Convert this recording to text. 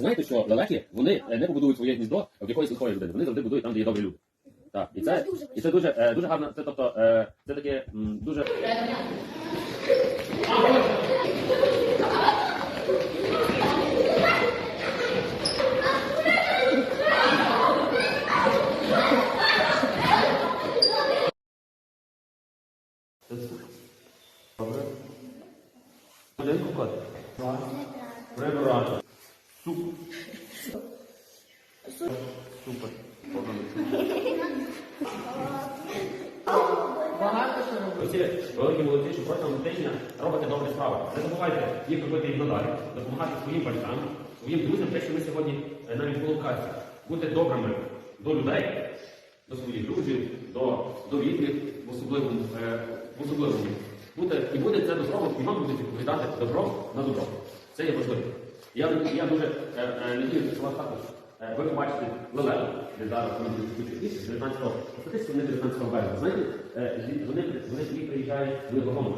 знаєте, що лелеки вони е, не побудують своє гніздо в якоїсь лихої людини. Вони завжди будують там, де є добрі люди. Так, і це, і це дуже, е, дуже гарно. Це тобто, е, це таке м, дуже. Добре. Один кукот. Два. Прибирати. Суп. Супер. Ви всі великі молодці, що протягом тижня робите добрі справи. Не забувайте їх робити і надалі, допомагати своїм батькам, своїм друзям, те, що ми сьогодні е, навіть було в. Бути добрими до людей, до своїх друзів, до, до рідних в особливому, е, в особливому. Бути, і буде це добро, і вам будуть відповідати добро на добро. Це є важливо. Я, я дуже е, е, надіюся, що вас також е, ви побачите лелеку, де зараз вони будуть місяць, 19 статистику вони 19 березня. Знаєте, вони, вони, приїжджають в Лагону,